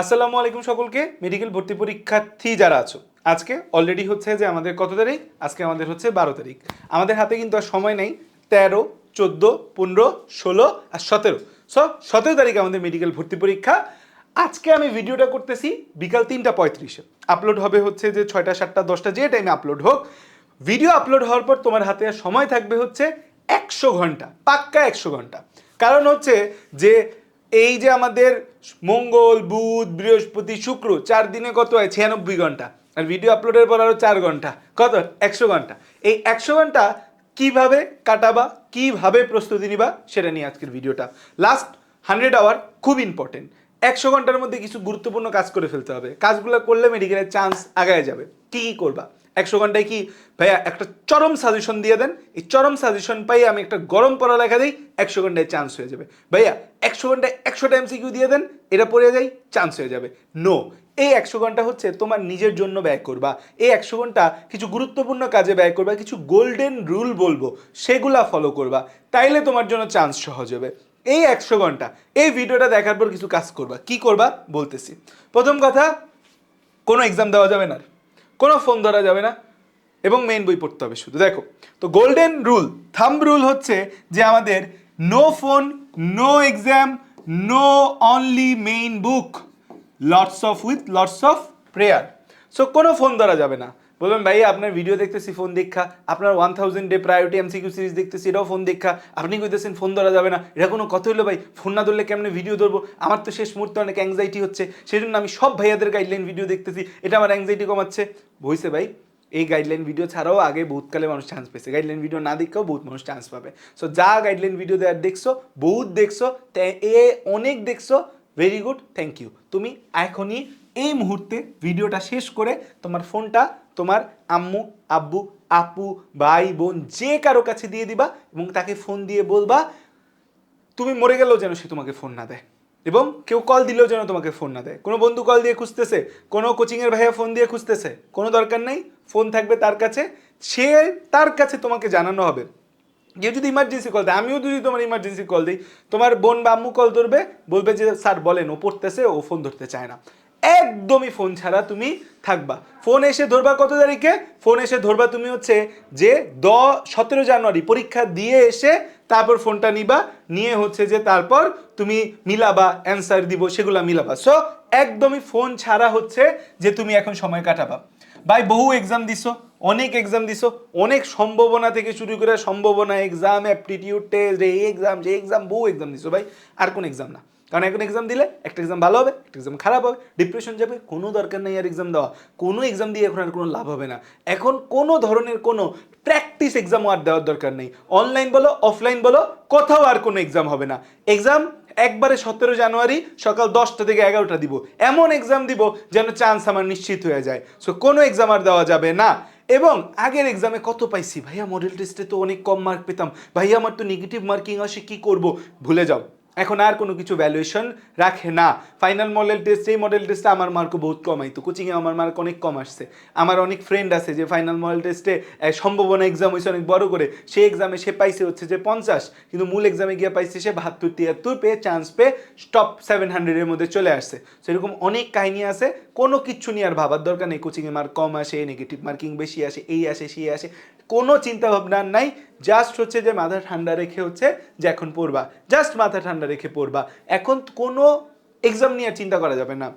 আসসালামু আলাইকুম সকলকে। মেডিকেল ভর্তি পরীক্ষার্থী যারা আছো, আজকে অলরেডি হচ্ছে যে আমাদের কত তারিখ? আজকে আমাদের হচ্ছে বারো তারিখ। আমাদের হাতে কিন্তু আর সময় নেই, তেরো, চোদ্দ, পনেরো, ষোলো আর সতেরো। সো সতেরো তারিখ আমাদের মেডিকেল ভর্তি পরীক্ষা। আজকে আমি ভিডিওটা করতেছি বিকাল তিনটা পঁয়ত্রিশে। আপলোড হবে হচ্ছে যে ছয়টা, সাতটা, দশটা, যে টাইমে আপলোড হোক। ভিডিও আপলোড হওয়ার পর তোমার হাতে সময় থাকবে হচ্ছে একশো ঘণ্টা, পাক্কা একশো ঘণ্টা। কারণ হচ্ছে যে এই যে আমাদের মঙ্গল, বুধ, বৃহস্পতি, শুক্র, চার দিনে কত হয়? ছিয়ানব্বই ঘণ্টা। আর ভিডিও আপলোডের পর আরও চার ঘণ্টা। কত? একশো ঘণ্টা। এই একশো ঘণ্টা কীভাবে কাটাবা, কীভাবে প্রস্তুতি নিবা, সেটা নিয়ে আজকের ভিডিওটা লাস্ট হান্ড্রেড আওয়ার খুব ইম্পর্টেন্ট একশো ঘণ্টার মধ্যে কিছু গুরুত্বপূর্ণ কাজ করে ফেলতে হবে। কাজগুলো করলে মেডিকেলের চান্স আগায় যাবে। কি কি করবা? একশো ঘন্টায় কি ভাইয়া একটা চরম সাজেশন দিয়ে দেন? এই চরম সাজেশন পাই আমি একটা গরম পড়ালেখা দিই, একশো ঘন্টায় চান্স হয়ে যাবে। ভাইয়া, একশো ঘন্টায় একশোটা এমসিকিউ দিয়ে দেন, এটা পড়ে যাই চান্স হয়ে যাবে। নো এই একশো ঘণ্টা হচ্ছে তোমার নিজের জন্য ব্যয় করবা। এই একশো ঘণ্টা কিছু গুরুত্বপূর্ণ কাজে ব্যয় করবা, কিছু গোল্ডেন রুল বলব, সেগুলা ফলো করবা। তাইলে তোমার জন্য চান্স সহজ হবে। এই একশো ঘণ্টা, এই ভিডিওটা দেখার পর কিছু কাজ করবা। কি করবা? বলতেছি। প্রথম কথা, কোনো এক্সাম দেওয়া যাবে না। কোনো ফোন ধরা যাবে না এবং মেইন বই পড়তে হবে শুধু। দেখো, তো গোল্ডেন রুল থাম্ব রুল হচ্ছে যে আমাদের no phone no exam no only main book lots of with lots of prayer so কোনো ফোন ধরা যাবে না। বলবেন ভাই আপনার ভিডিও দেখতেছি ফোন দেখা। আপনার one thousand day priority MCQ series দেখতেছি, এটাও ফোন দেখা। আপনি কইতেছেন ফোন ধরা যাবে না। এটা কোনো কথা হলো ভাই? ফোন না ধরলে কেমনে ভিডিও ধরবো? আমার তো শেষ মুহূর্তে অনেক অ্যাংজাইটি হচ্ছে। সেই জন্য আমি সব ভাইয়াদের গাইডলাইন ভিডিও দেখতেছি। এটা আমার অ্যাংজাইটি কমাচ্ছে। বইছে ভাই, এই গাইডলাইন ভিডিও ছাড়াও আগে বহুতকালে মানুষ চান্স পেয়েছে। গাইডলাইন ভিডিও না দেখেও বহুত মানুষ চান্স পাবে। সো যা গাইডলাইন ভিডিও দেওয়ার দেখছ, বহুত দেখছ এ অনেক দেখছ ভেরি গুড থ্যাংক ইউ তুমি এখনই এই মুহূর্তে ভিডিওটা শেষ করে তোমার ফোনটা তোমার আম্মু, আব্বু, আপু, ভাই, বোন যে কারও কাছে দিয়ে দিবা এবং তাকে ফোন দিয়ে বলবা, তুমি মরে গেলেও যেন সে তোমাকে ফোন না দেয় এবং কেউ কল দিলেও যেন তোমাকে ফোন না দেয়। কোনো বন্ধু কল দিয়ে খুঁজতেছে, কোনো কোচিংয়ের ভাইয়া ফোন দিয়ে খুঁজতেছে, কোনো দরকার নেই ফোন থাকবে তার কাছে, সে তার কাছে তোমাকে জানানো হবে। কেউ যদি ইমার্জেন্সি কল দেয়, আমিও যদি তোমার ইমার্জেন্সি কল দিই, তোমার বোন বা আম্মু কল ধরবে, বলবে যে, স্যার, বলেন, ও পড়তেছে, ও ফোন ধরতে চায় না। একদমই ফোন ছাড়া তুমি থাকবা। ফোন এসে ধরবা কত তারিখে? ফোন এসে ধরবা তুমি হচ্ছে যে দ সতেরো জানুয়ারি। পরীক্ষা দিয়ে এসে তারপর ফোনটা নিবা, নিয়ে হচ্ছে যে তারপর তুমি মিলাবা অ্যান্সার দিব, সেগুলা মিলাবা। সো একদমই ফোন ছাড়া হচ্ছে যে তুমি এখন সময় কাটাবা। ভাই, বহু এক্সাম দিছো, অনেক এক্সাম দিছো, অনেক সম্ভাবনা থেকে শুরু করে সম্ভাবনা এক্সাম অ্যাপটিটিউড টেস্ট এই এক্সাম যে এক্সাম বহু এক্সাম দিছো ভাই। আর কোন এক্সাম না। কারণ এখন এক্সাম দিলে একটা এক্সাম ভালো হবে, একটা এক্সাম খারাপ হবে ডিপ্রেশন যাবে, কোনো দরকার নেই আর এক্সাম দেওয়া। কোনো এক্সাম দিয়ে এখন আর কোনো লাভ হবে না। এখন কোনো ধরনের কোনো প্র্যাকটিস এক্সামও আর দেওয়ার দরকার নেই। অনলাইন বলো অফলাইন বলো, কোথাও আর কোনো এক্সাম হবে না। এক্সাম একবারে সতেরো জানুয়ারি সকাল দশটা থেকে এগারোটা দিব। এমন এক্সাম দিব যেন চান্স আমার নিশ্চিত হয়ে যায়। সো কোনো এক্সাম আর দেওয়া যাবে না। এবং আগের এক্সামে কত পাইছি? ভাইয়া মডেল টেস্টে তো অনেক কম মার্ক পেতাম। ভাইয়া আমার তো নেগেটিভ মার্কিং আসে, কি করব? ভুলে যাও। এখন আর কোনো কিছু ভ্যালুয়েশন রাখে না। ফাইনাল মডেল টেস্ট এই মডেল টেস্টে আমার মার্কও বহুত কম আইতো। কোচিংয়ে আমার মার্ক অনেক কম আসছে। আমার অনেক ফ্রেন্ড আছে যে ফাইনাল মডেল টেস্টে সম্ভাবনা এক্সাম হয়েছে অনেক বড় করে। সেই এক্সামে সে পাইছে হচ্ছে যে পঞ্চাশ, কিন্তু মূল এক্সামে গিয়ে পাইছে সে বাহাত্তর, তিয়াত্তর পেয়ে চান্স পেয়ে টপ সেভেন হান্ড্রেডের মধ্যে চলে আসছে। সেরকম অনেক কাহিনী আছে। কোনো কিচ্ছু নিয়ে আর ভাবার দরকার নেই। কোচিংয়ে মার্ক কম আসে নেগেটিভ মার্কিং বেশি আসে, এই আসে, সেই আসে। কোনো চিন্তা ভাবনা নাই জাস্ট হচ্ছে যে মাথা ঠান্ডা রেখে হচ্ছে যে এখন পড়বা। জাস্ট মাথা ঠান্ডা রেখে পড়বা। এখন কোনো এক্সাম নিয়ে চিন্তা করা যাবে না।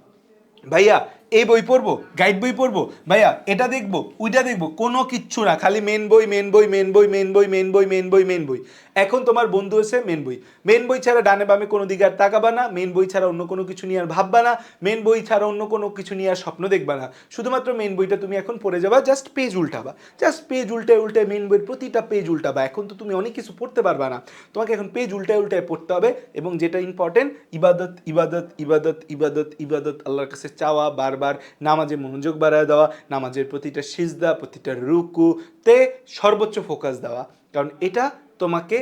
ভাইয়া এই বই পড়ব গাইড বই পড়ব, ভাইয়া এটা দেখব, ওইটা দেখব, কোনো কিচ্ছু না, খালি মেন বই মেন বই মেন বই মেন বই মেন বই মেন বই মেন বই। এখন তোমার বন্ধু এসে মেন বই। মেন বই ছাড়া ডানে বামে কোনো দিকে আর তাকাবা না মেন বই ছাড়া অন্য কোনো কিছু নিয়ে আর ভাববা না মেন বই ছাড়া অন্য কোনো কিছু নিয়ে আর স্বপ্ন দেখবা না। শুধুমাত্র মেন বইটা তুমি এখন পড়ে যাবা জাস্ট পেজ উল্টাবা। জাস্ট পেজ উল্টায় উল্টায় মেন বইয়ের প্রতিটা পেজ উল্টাবা। এখন তো তুমি অনেক কিছু পড়তে পারবা না। তোমাকে এখন পেজ উল্টায় উল্টায় পড়তে হবে এবং যেটা ইম্পর্টেন্ট ইবাদত ইবাদত ইবাদত ইবাদত ইবাদত, আল্লাহর কাছে চাওয়া বারবার নামাজে মনোযোগ বাড়ায় দেওয়া, নামাজের প্রতিটা সিজদা, প্রতিটা রুকু তে সর্বোচ্চ ফোকাস দেওয়া। কারণ এটা তোমাকে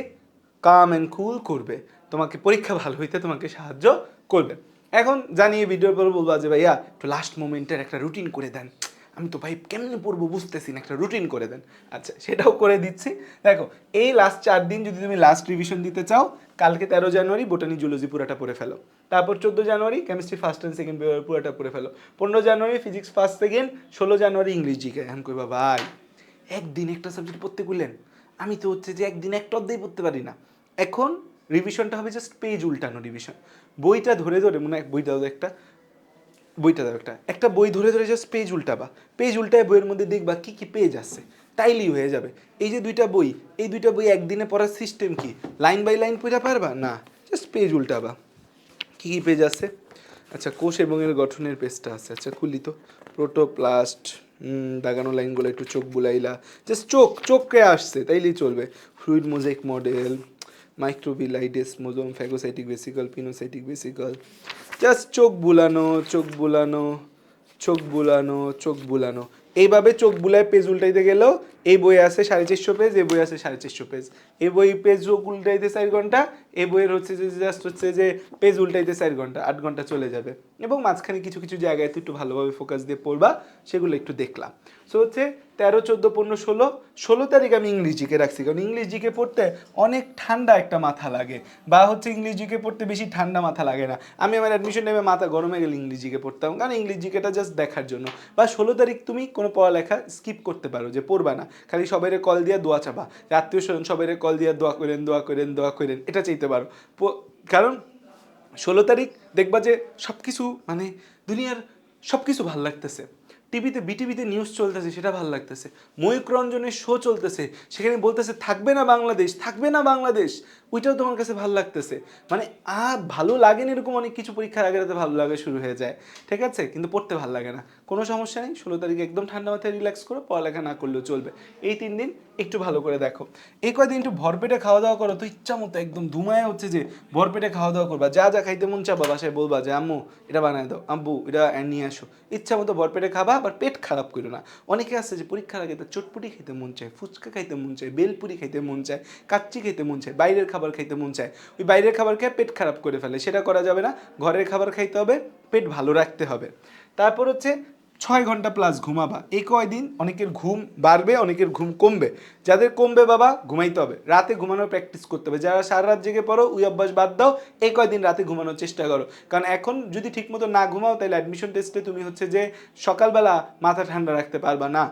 কাম অ্যান্ড কুল করবে। তোমাকে পরীক্ষা ভালো হইতে তোমাকে সাহায্য করবে। এখন জানিয়ে ভিডিওর পর বলব যে ভাইয়া, একটু লাস্ট মোমেন্টের একটা রুটিন করে দেন। আমি তো ভাই কেমনে পড়ব বুঝতেছি না, একটা রুটিন করে দেন। আচ্ছা সেটাও করে দিচ্ছি। দেখো, এই লাস্ট চার দিন যদি তুমি লাস্ট রিভিশন দিতে চাও, কালকে তেরো জানুয়ারি বোটানি জুলজি পুরোটা পড়ে ফেলো। তারপর চোদ্দ January chemistry first and second paper পুরোটা পড়ে ফেলো। পনেরো জানুয়ারি ফিজিক্স ফার্স্ট সেকেন্ড ষোলো জানুয়ারি ইংলিশ জিকে এখন কইবা ভাই একদিন একটা সাবজেক্ট পড়তে বললেন? আমি তো হচ্ছে যে একদিন একটা অধ্যায় পড়তে পারি না। এখন রিভিশনটা হবে জাস্ট পেজ উল্টানো রিভিশন বইটা ধরে ধরে মনে হয় বইটা একটা বইটা দাও একটা। একটা বই ধরে ধরে জাস্ট পেজ উল্টাবা। পেজ উল্টায় বইয়ের মধ্যে দেখবা কি কি পেজ আছে তাইলেই হয়ে যাবে। এই যে দুইটা বই, এই দুইটা বই একদিনে পড়ার সিস্টেম কি? লাইন বাই লাইন পড়া পারবা? না। জাস্ট পেজ উল্টাবা। কি কি পেজ আছে আচ্ছা কোষ এবং এর গঠনের পেজটা আছে। আচ্ছা খুলি তো। প্রোটোপ্লাস্ট দাগানো লাইনগুলো একটু চোখ বুলাইলা। জাস্ট চোখ, চোখকে আসছে, তাইলেই চলবে। ফ্লুইড মোজাইক মডেল মাইক্রোবিলাইডেস মোজোম phagocytic vesicle, pinocytic vesicle. Just চোখ বুলানো চোখ বুলানো চোখ বুলানো চোখ বুলানো। এইভাবে চোখ বুলায় পেজ উল্টাইতে গেলেও এই বই আছে সাড়ে চারশো পেজ এই বই আছে সাড়ে চারশো পেজ এই বই পেজ উল্টাইতে চার ঘণ্টা, এই বইয়ের হচ্ছে যে জাস্ট হচ্ছে যে পেজ উল্টাইতে চার ঘণ্টা, আট ঘণ্টা চলে যাবে। এবং মাঝখানে কিছু কিছু জায়গায় তো একটু ভালোভাবে ফোকাস দিয়ে পড়বা, সেগুলো একটু দেখলাম। সো হচ্ছে তেরো, চোদ্দ, পনেরো, ষোলো ষোলো তারিখ আমি ইংলিশ জিকে রাখছি, কারণ ইংলিশ জিকে পড়তে অনেক ঠান্ডা একটা মাথা লাগে, বা হচ্ছে ইংলিশ জিকে পড়তে বেশি ঠান্ডা মাথা লাগে না। আমি আমার অ্যাডমিশন নেবে মাথা গরমে গেলে ইংলিশ জিকে পড়তাম, কারণ ইংলিশ জিকেটা জাস্ট দেখার জন্য। বা ষোলো তারিখ তুমি কোনো পড়ালেখা স্কিপ করতে পারো, যে পড়বা না। খালি সবাইরে কল দিয়ে দোয়া চাবা। আত্মীয় স্বজন সবাইরে কল দিয়ে দোয়া করেন দোয়া করেন দোয়া করেন, এটা চাইতে পারো। কারণ ষোলো তারিখ দেখবা যে সব কিছু মানে দুনিয়ার সব কিছু ভালো লাগতেছে। টিভিতে, বিটিভিতে নিউজ চলতেছে, সেটা ভালো লাগতেছে। ময়ূক রঞ্জনের শো চলতেছে, সেখানে বলতেছে, থাকবে না বাংলাদেশ, থাকবে না বাংলাদেশ। ওইটাও তোমার কাছে ভালো লাগতেছে। মানে আ, ভালো লাগে না এরকম অনেক কিছু পরীক্ষার আগে রাতে ভালো লাগা শুরু হয়ে যায়। ঠিক আছে? কিন্তু পড়তে ভালো লাগে না। কোনো সমস্যা নেই, ষোলো তারিখে একদম ঠান্ডা মাথায় রিল্যাক্স করে, পড়ালেখা না করলেও চলবে। এই তিন দিন একটু ভালো করে দেখো। এই কয়দিন একটু ভরপেটে খাওয়া দাওয়া করো তো ইচ্ছা মতো একদম ধুমায় হচ্ছে যে ভরপেটে খাওয়া দাওয়া করবা। যা যা খাইতে মন চাবা বাসায় বলবা যে, আম্মু, এটা বানায় দাও। আব্বু, এটা নিয়ে আসো। ইচ্ছা মতো ভরপেটে খাবা, আবার পেট খারাপ করো না। অনেকে আছে যে পরীক্ষার আগে তো চটপুটি খেতে মন চায়, ফুচকা খাইতে মন চায়, বেলপুরি খাইতে মন চায়, কাচ্চি খেতে মন চায়, বাইরের খাবার খাইতে মন চায়। ওই বাইরের খাবার খেয়ে পেট খারাপ করে ফেলে। সেটা করা যাবে না। ঘরের খাবার খাইতে হবে, পেট ভালো রাখতে হবে। তারপর হচ্ছে ছয় ঘণ্টা প্লাস ঘুমাবা। এই কয়দিন অনেকের ঘুম বাড়বে, অনেকের ঘুম কমবে। যাদের কমবে বাবা, ঘুমাইতে হবে। রাতে ঘুমানোর প্র্যাকটিস করতে হবে। যারা সারা রাত জেগে পড়ো, ওই অভ্যাস বাদ দাও, এই কয়দিন রাতে ঘুমানোর চেষ্টা করো। কারণ এখন যদি ঠিকমতো না ঘুমাও, তাহলে অ্যাডমিশন টেস্টে তুমি হচ্ছে যে সকালবেলা মাথা ঠান্ডা রাখতে পারবা না।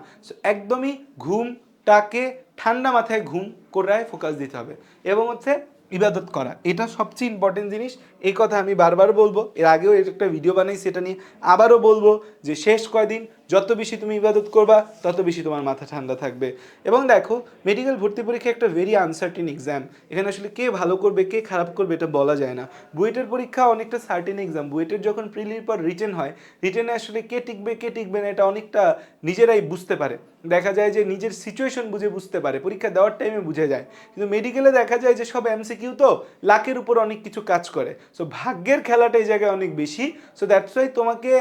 একদমই ঘুমটাকে ঠান্ডা মাথায় ঘুম করায় ফোকাস দিতে হবে। এবং হচ্ছে ইবাদত করা। এটা সবচেয়ে ইম্পর্টেন্ট জিনিস। এই কথা আমি বারবার বলব। এর আগেও একটা ভিডিও বানাই সেটা নিয়ে। আবারও বলব যে শেষ কয়দিন যত বেশি তুমি ইবাদত করবা, তত বেশি তোমার মাথা ঠান্ডা থাকবে। এবং দেখো মেডিকেল ভর্তি পরীক্ষা একটা ভেরি আনসার্টিন এক্সাম এখানে আসলে কে ভালো করবে, কে খারাপ করবে এটা বলা যায় না। বুয়েটের পরীক্ষা অনেকটা সার্টিন এক্সাম বুয়েটের যখন প্রিলির পর রিটেন হয় রিটেনে আসলে কে টিকবে কে টিকবে না এটা অনেকটা নিজেরাই বুঝতে পারে। দেখা যায় যে নিজের সিচুয়েশন বুঝে বুঝতে পারে। পরীক্ষা দেওয়ার টাইমে বুঝে যায়। কিন্তু মেডিকেলে দেখা যায় যে সব এমসিকিউ তো লাখের উপর অনেক কিছু কাজ করে। সো ভাগ্যের খেলাটা এই জায়গায় অনেক বেশি। সো দ্যাটস ওয়াই তোমাকে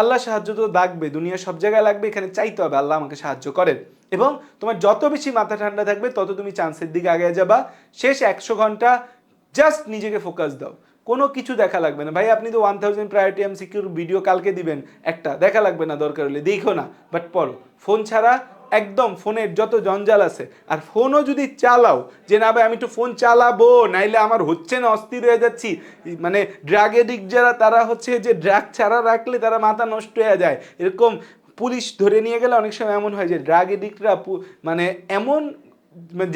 আল্লাহ সাহায্য তো লাগবে দুনিয়া সব জায়গায় লাগবে, এখানে চাইতে হবে আল্লাহ আমাকে সাহায্য করেন। এবং তোমার যত বেশি মাথা ঠান্ডা থাকবে, তত তুমি চান্সের দিকে আগে যাবা। শেষ একশো ঘণ্টা জাস্ট নিজেকে ফোকাস দাও। কোনো কিছু দেখা লাগবে না। ভাই, আপনি তো one thousand priority MCQ video কালকে দিবেন। একটা দেখা লাগবে না দরকার হলে, দেখো না। বাট পড়ো। ফোন ছাড়া একদম ফোনের যত জঞ্জাল আছে। আর ফোনও যদি চালাও, যে না ভাই আমি একটু ফোন চালাবো, নাইলে আমার হচ্ছে না, অস্থির হয়ে যাচ্ছি। মানে ড্রাগ এডিক্ট যারা, তারা হচ্ছে যে ড্রাগ ছাড়া রাখলে তারা মাথা নষ্ট হয়ে যায়। এরকম পুলিশ ধরে নিয়ে গেলে অনেক সময় এমন হয় যে ড্রাগ এডিক্টরা মানে এমন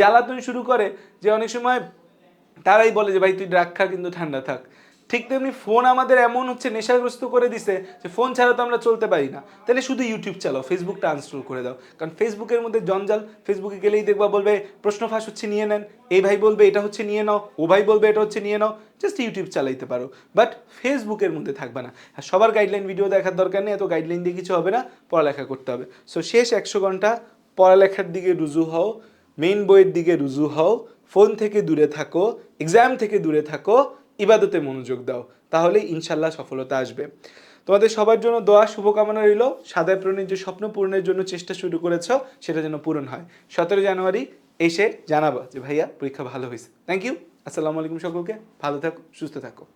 জ্বালাতন শুরু করে যে অনেক সময় তারাই বলে যে, ভাই তুই ড্রাগ খা, কিন্তু ঠান্ডা থাক। ঠিক তেমনি ফোন আমাদের এমন হচ্ছে নেশাগ্রস্ত করে দিছে যে ফোন ছাড়া তো আমরা চলতে পারি না। তাহলে শুধু ইউটিউব চালাও ফেসবুকটা আনস্টল করে দাও। কারণ ফেসবুকের মধ্যে জঞ্জাল ফেসবুকে গেলেই দেখবা বলবে, প্রশ্ন ফাঁস হচ্ছে, নিয়ে নেন। এই ভাই বলবে, এটা হচ্ছে, নিয়ে নাও। ও ভাই বলবে, এটা হচ্ছে, নিয়ে নাও। জাস্ট ইউটিউব চালাইতে পারো। বাট ফেসবুকের মধ্যে থাকবে না। আর সবার গাইডলাইন ভিডিও দেখার দরকার নেই, এত গাইডলাইন দিয়ে কিছু হবে না, পড়ালেখা করতে হবে। সো শেষ একশো ঘণ্টা, পড়ালেখার দিকে রুজু হও মেইন বইয়ের দিকে রুজু হও, ফোন থেকে দূরে থাকো এক্সাম থেকে দূরে থাকো ইবাদতে মনোযোগ দাও, তাহলে ইনশাল্লাহ সফলতা আসবে। তোমাদের সবার জন্য দোয়া, শুভকামনা রইল। সাদা প্রণীর যে স্বপ্ন পূরণের জন্য চেষ্টা শুরু করেছ, সেটা যেন পূরণ হয়। সতেরো জানুয়ারি এসে জানাব যে, ভাইয়া, পরীক্ষা ভালো হয়েছে। থ্যাংক ইউ আসসালামু আলাইকুম সকলকে। ভালো থাকো, সুস্থ থাকো।